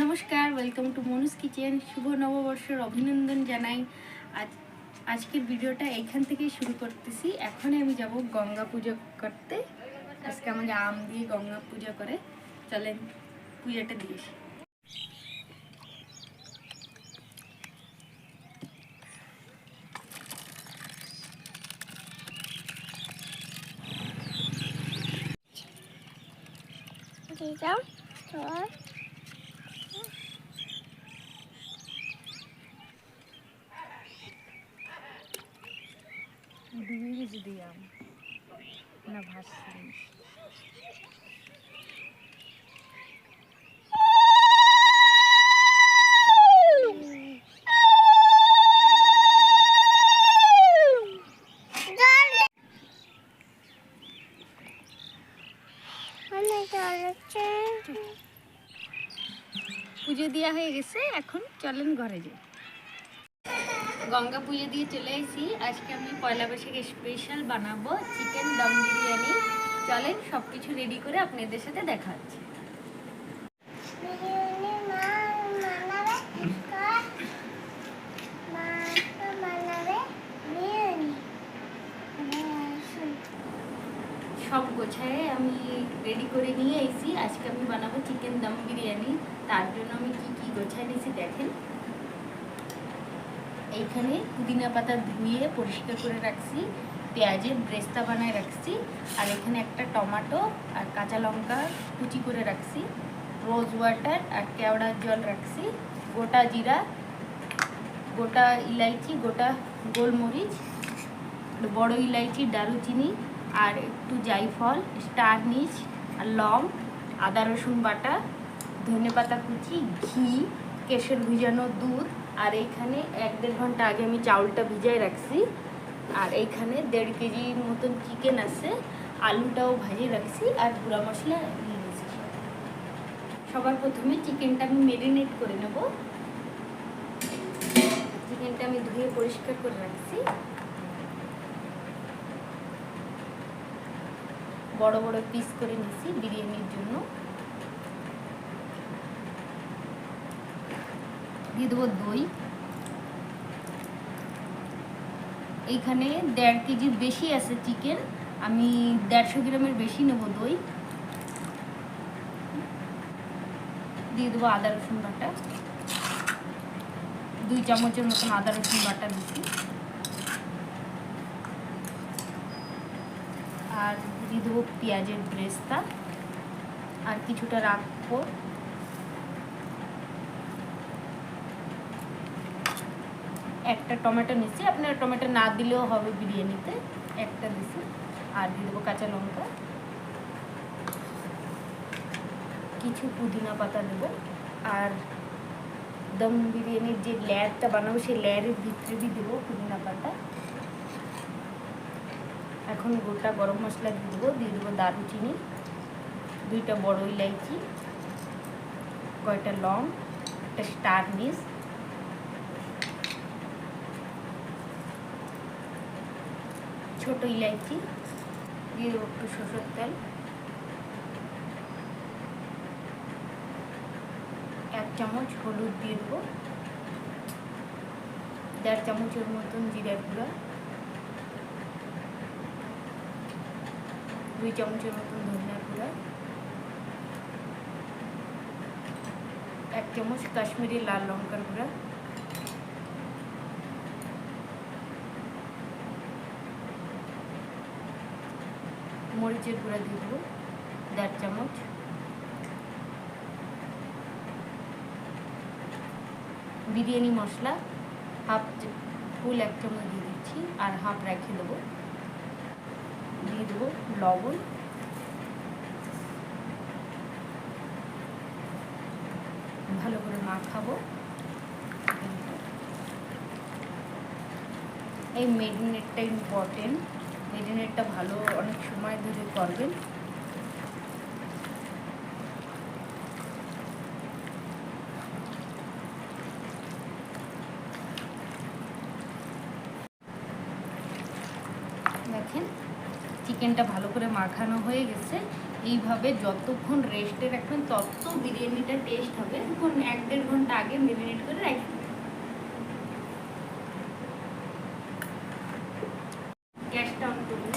নমস্কার welcome to মনুস kitchen শুভ নববর্ষের অভিনন্দন জানাই। আজ, আজকের ভিডিওটা এইখান থেকেই শুরু করতেছি। এখন আমি যাব গঙ্গা পুজো করতে। আজকে আমাকে আম দিয়ে গঙ্গা পূজা করে। চলেন, পূজাটা দিয়ে। দিয়ে যাও তোর ডুবে গেছে দিয়ে আম না হচ্ছে পুজো দেওয়া হয়ে গেছে, এখন চলেন ঘরে যাই। গঙ্গা পুজো দিয়ে চলে এসেছি। আজকে আমি পয়লা বৈশাখে স্পেশাল বানাবো চিকেন দম বিরিয়ানি চলেন সব কিছু রেডি করে আপনাদের সাথে দেখা হচ্ছে। সব গোছায় আমি রেডি করে নিয়ে এসেছি। আজকে আমি বানাবো চিকেন দম বিরিয়ানি তার জন্য আমি কি কি গোছায় নিয়েছি দেখেন। এইখানে পুদিনা পাতা ধুয়ে পরিষ্কার করে রাখছি, পেঁয়াজের ব্রেস্তা বানায় রাখছি, আর এখানে একটা টমেটো আর কাঁচা লঙ্কা কুচি করে রাখছি, রোজ ওয়াটার আর কেওড়ার জল রাখছি, গোটা জিরা, গোটা ইলাইচি, গোটা গোলমরিচ, বড় ইলাইচি, দারুচিনি, আর একটু জাইফল স্টার নিচ আর লং, আদা রসুন বাটা, ধনে পাতা কুচি, ঘি, কেশর ভিজানো দুধ আর এইখানে এক দেড় ঘণ্টা আগে আমি চাউলটা ভিজাই রাখছি। আর এইখানে দেড় কেজির মতন চিকেন আছে, আলুটাও ভাজিয়ে রাখছি আর গুঁড়া মশলা নিয়ে নিয়েছি সবার প্রথমে চিকেনটা আমি মেরিনেট করে নেব। চিকেনটা আমি ধুয়ে পরিষ্কার করে রাখছি। বড় বড় পিস করে নিছি বিরিয়ানির জন্য। দিয়ে দেবো দই। এইখানে দেড় কেজির বেশি আছে চিকেন আমি দেড়শো গ্রামের বেশি নেব দই। দিয়ে দেবো আদা রসুন বাটা। দুই চামচের মতন আদা রসুন বাটা দিচ্ছি। আর দিয়ে দেবো পেঁয়াজের ব্রেস্তা। আর কিছুটা রাখব। একটা টমেটো নিচ্ছি। আপনারা টমেটো না দিলেও হবে বিরিয়ানিতে। একটা দিছি আর দিয়ে দেবো কাঁচা লঙ্কা। কিছু পুদিনা পাতা দেবো। আর দম বিরিয়ানির যে লেয়ারটা বানাবো, সেই লেয়ারের ভিতরে দিয়ে দেবো পুদিনা পাতা। এখন গোটা গরম মশলা দিয়ে দেবো। দিয়ে দেবো দারুচিনি, দুইটা বড় ইলাইচি, কয়টা লং, একটা স্টার নিস ছোট ইলাইচি, দিয়ে দেবো একটু সরষের তেল। এক চামচ হলুদ দিয়ে দেবো। দেড় চামচের মতন জিরার গুঁড়া। দুই চামচের মতন ধনিয়া গুঁড়া। এক চামচ কাশ্মীরি লাল লঙ্কার গুঁড়া। মরিচের গুঁড়া দিয়ে দেবো, দেড় চামচ। বিরিয়ানি মশলা, হাফ ফুল এক চামচ দিয়ে দিচ্ছি, আর হাফ রেখে দেবো। দিয়ে দেবো লবণ। ভালো করে মাখাবো। এই মেরিনেটটা ইম্পর্টেন্ট মেরিনেটটা ভালো অনেক সময় ধরে করবেন। দেখেন, চিকেনটা ভালো করে মাখানো হয়ে গেছে। এইভাবে যতক্ষণ রেস্টে রাখবেন, তত বিরিয়ানিটা টেস্ট হবে। এখন এক দেড় ঘণ্টা আগে মেরিনেট করে রাখবেন গ্যাসটা অন করুন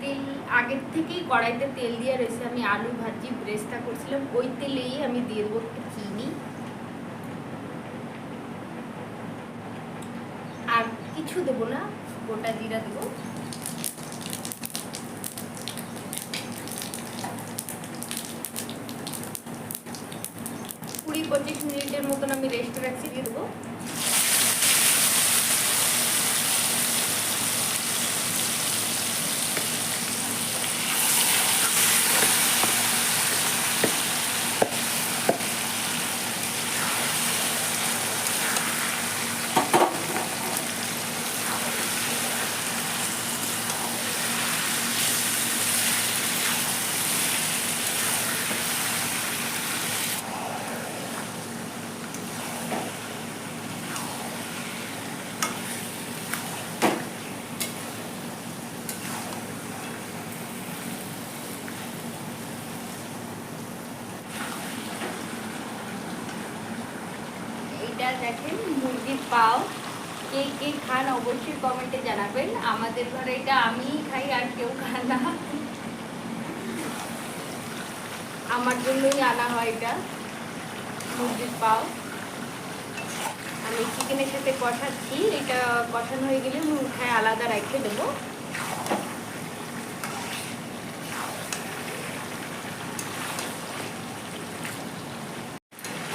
তেল আগের থেকেই কড়াইতে তেল দিয়ে রয়েছে, আমি আলু ভাজি, ব্রেস্তা করছিলাম। ওই তেলেই আমি দিয়ে দেবো একটু চিনি। আর কিছু দেবো না, গোটা জিরা দেবো। কুড়ি পঁচিশ মিনিটের মতন আমি রেস্ট রাখছি, দিয়ে দেবো এইটা দেখেন মুরগির পাও, কে কে খান অবশ্যই কমেন্টে জানাবেন। আমাদের ঘরে এটা আমিই খাই আর কেউ খায় না। আমার জন্যই আনা হয় এটা। মুরগির পাও। আমি চিকেনের সাথে কষাচ্ছি। এটা কষানো হয়ে গেলে মুখায় আলাদা রেখে দেবো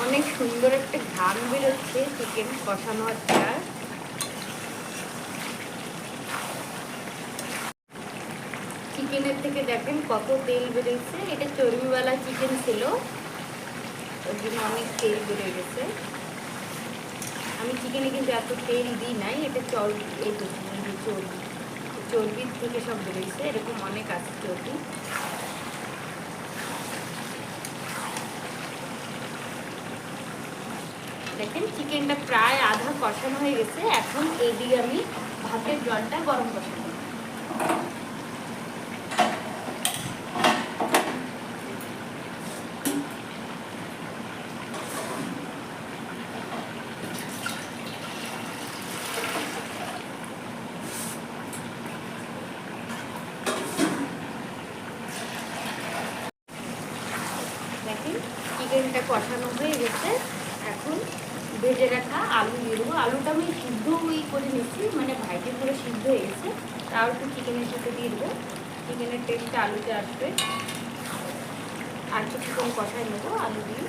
অনেক সুন্দর একটা ঘাম বেরোচ্ছে চিকেন কষানো হচ্ছে আর চিকেনের থেকে দেখেন কত তেল বেরোচ্ছে এটা চর্বিওয়ালা চিকেন ছিল। ওর জন্য অনেক তেল বেরোয় গেছে। আমি চিকেনে কিন্তু এত তেল দিই নাই, এটা চর্বি, এই চর্বি চর্বির থেকে সব বেরোচ্ছে এরকম অনেক আছে চর্বি। দেখেন, চিকেনটা প্রায় আধা কষানো হয়ে গেছে। এখন এইদিকে আমি ভাতের জলটা গরম বসাবো চিকেনটা কষানো হয়ে গেছে। এখন ভেজে রাখা আলু দিয়ে দেবো। আলুটা আমি সিদ্ধ ওই করে নিচ্ছি মানে ভাইটে করে সিদ্ধ হয়ে গেছে। তাও একটু চিকেনের সাথে দিয়ে দেবো। চিকেনের টেস্টটা আলুতে আসবে। আর কিছুক্ষণ কষায় নেব আলু দিয়ে।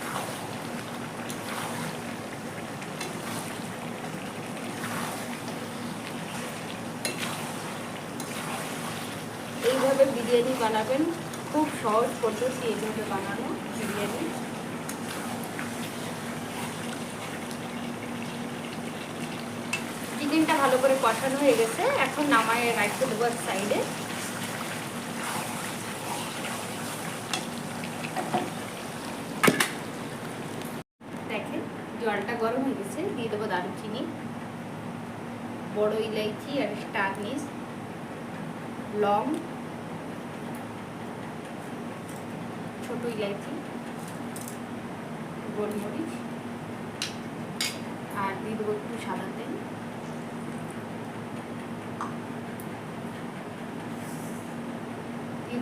এইভাবে বিরিয়ানি বানাবেন। খুব সহজ পদ্ধতি এইভাবে বানানো, বিরিয়ানি। চিকেনটা ভালো করে কষানো হয়ে গেছে। এখন নামায় রাখতে দেবো সাইডে দেখেন, জলটা গরম হয়ে গেছে। দিয়ে দেবো দারুচিনি, বড় ইলাইচি আর স্টার নিস লং, ছোট ইলাইচি, গোলমরিচ, আর দিয়ে দেবো একটু সাদা তেল।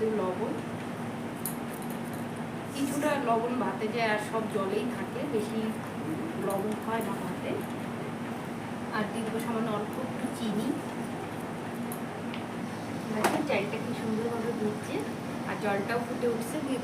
দেবো লবণ। কিছুটা লবণ ভাতে যায় আর সব জলেই থাকে, বেশি লবণ হয় না ভাতে আর দিয়ে দেবো সামান্য অল্প একটু চিনি। চাইটা কি সুন্দরভাবে ঘুরছে আর জলটাও ফুটে উঠছে, দিয়ে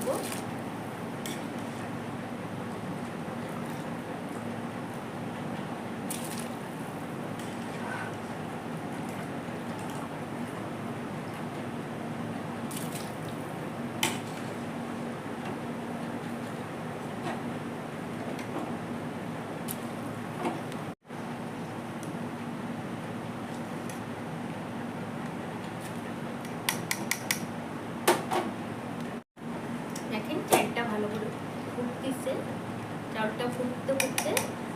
দেখেন চালটা ভালো করে ফুটতেছে চালটা ফুটতে ফুটতে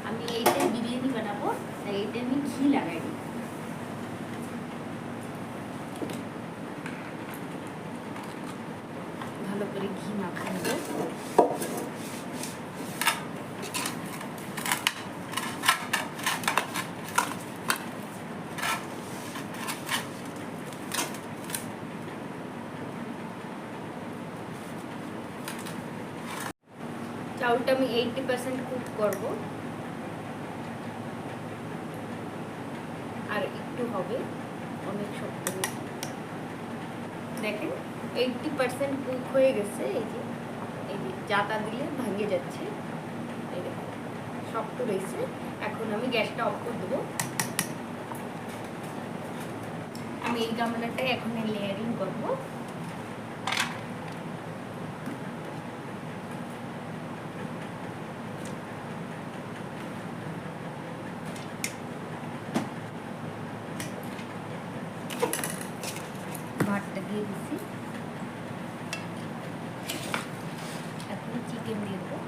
আমি এইটা বিরিয়ানি বানাবো তাই এইটা আমি ঘি লাগাই দিই ঘি মাখা নেব চাউলটা আমি এইটটি পার্সেন্ট কুক করব। আর একটু হবে, অনেক শক্ত দেখেন এইটটি পার্সেন্ট কুক হয়ে গেছে, এই যে এই যে জাতা দিলে ভাঙে যাচ্ছে। শক্ত রয়েছে। এখন আমি গ্যাসটা অফ করে দেবো। আমি এই গামলাটাই এখন লেয়ারিং করব ভাতটা দিয়ে দিছি এখন চিকেন দিয়ে দেবো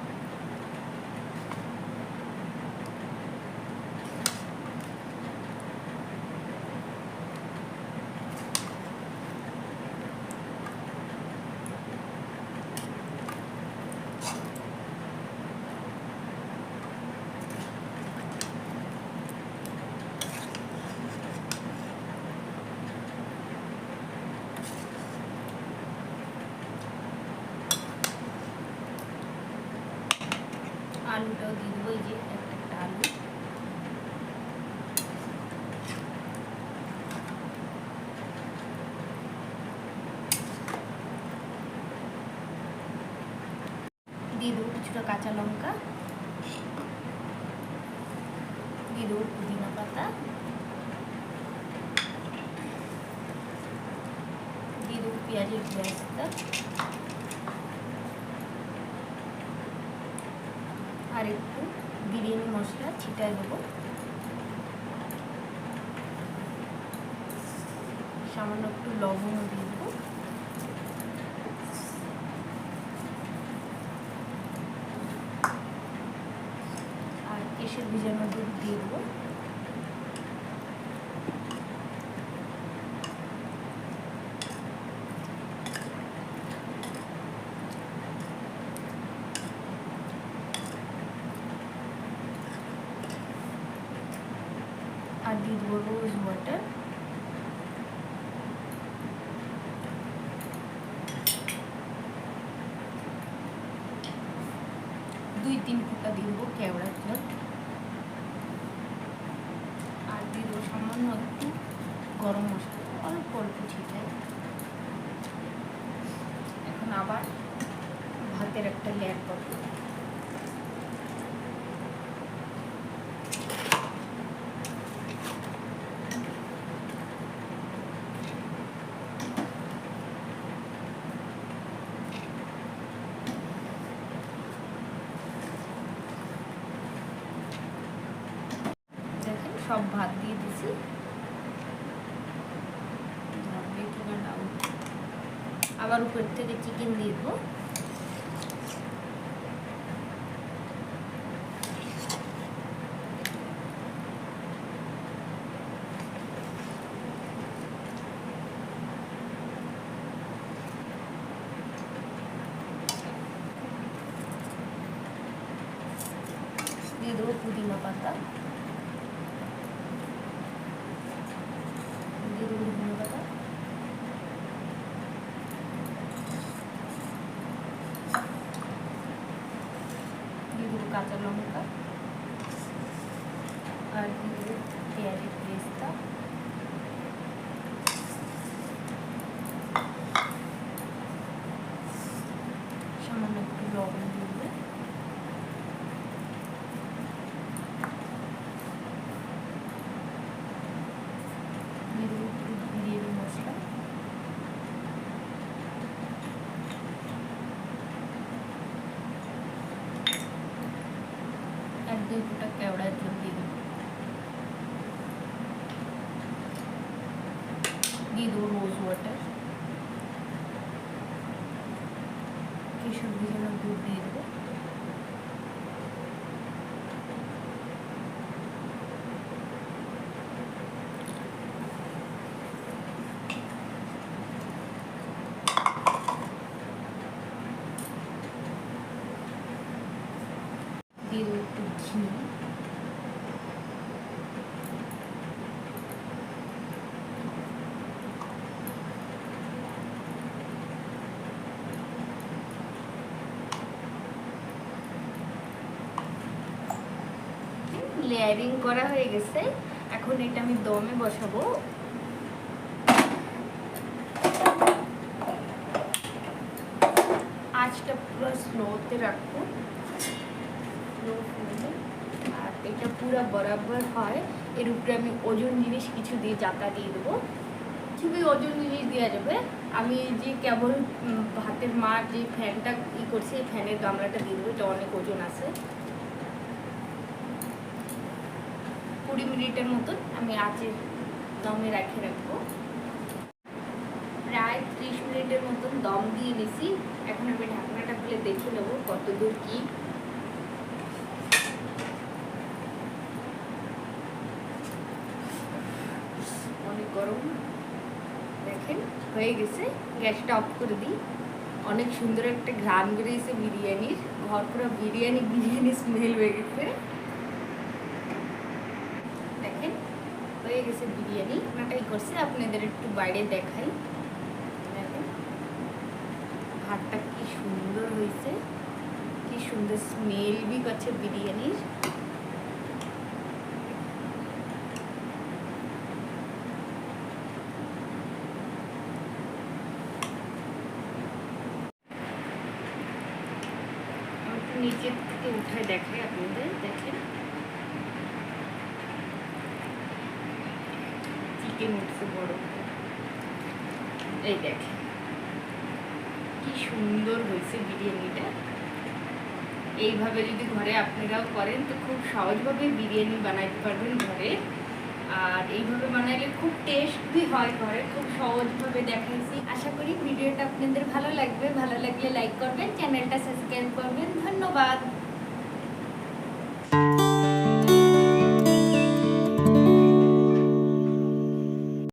আলুটাও দিয়ে দেবো, এই যে একটা আলু। দিয়ে দেবো কিছুটা কাঁচা লঙ্কা, দিয়ে দেবো পুদিনা পাতা, দিয়ে দেবো পেঁয়াজের পেঁয়াজটা। আর একটু বিরিয়ানি মশলা ছিটায় দেবো। সামান্য একটু লবণও দিয়ে দেবো আর কেশের ভিজানো দুধ দিয়ে দেবো আর দিয়ে দেবো রোজ ওয়াটার। দুই তিন ফুটা দিয়ে দেবো কেওড়া জল। আর দিয়ে দেবো সামান্য একটু গরম মশলা, অল্প অল্প ছিটাই এখন আবার ভাতের একটা লেয়ার করব দেখেন সব ভাত দিয়ে দিছি ধরবে কিনা ডাউট আবার উপর থেকে চিকেন দিয়ে দেবো দিয়ে দেবো পুদিনা পাতা দিয়ে দেবো ধনে পাতা দিয়ে দেবো কাঁচা লঙ্কা আর দিয়ে দেবো পেঁয়াজের পেস্তা সামান্য একটু লবণ দিয়ে দেবো দিয়ে দেবো একটু বিরিয়ানি মশলা এক দুই ফুটা কেওড়ার জল দিয়ে দেবো দিয়ে দেবো রোজ ওয়াটার কেশর ভিজানো দুধ দিয়ে দেবো লেয়ারিং করা হয়ে গেছে। এখন এটা আমি দমে বসাবো। আঁচটা পুরো স্লোতে রাখব আর এটা পুরো বরাবর হয়। এর উপরে আমি ওজন জিনিস কিছু দিয়ে জাতা দিয়ে দেবো। খুবই ওজন জিনিস দেওয়া যাবে। আমি যে কেবল ভাতের মার যে ফ্যানটা ই করছি ফ্যানের গামলাটা দিয়ে দেবো। এটা অনেক ওজন আছে। কুড়ি মিনিটের মতন আমি আঁচের দমে রাখে রাখব। প্রায় ত্রিশ মিনিটের মতন দম দিয়ে নিছি। এখন আমি ঢাকনাটা খুলে দেখে নেব কত দূর কি। অনেক গরম। দেখেন, হয়ে গেছে। গ্যাসটা অফ করে দিই। অনেক সুন্দর একটা ঘ্রাণ বেরিয়েছে বিরিয়ানির। ঘর পুরো বিরিয়ানি বিরিয়ানি স্মেল হয়ে গেছে দেখেন হয়ে গেছে বিরিয়ানি। ওনাটাই করছে, আপনাদের একটু বাইরে দেখাই। ভাতটা কি সুন্দর হয়েছে, কি সুন্দর স্মেল বি করছে বিরিয়ানির আমি একটু নিচের থেকে উঠায় দেখাই আপনাদের দেখেন চিকেন উঠছে বড় এই দেখেন কি সুন্দর হয়েছে বিরিয়ানিটা। এইভাবে যদি ঘরে আপনারাও করেন, তো খুব সহজভাবে বিরিয়ানি বানাইতে পারবেন ঘরে। আর এইভাবে বানাইলে খুব টেস্টি হয় ঘরে। খুব সহজভাবে দেখাইছি। আশা করি ভিডিওটা আপনাদের ভালো লাগবে। ভালো লাগলে লাইক করবেন চ্যানেলটা সাবস্ক্রাইব করবেন। ধন্যবাদ।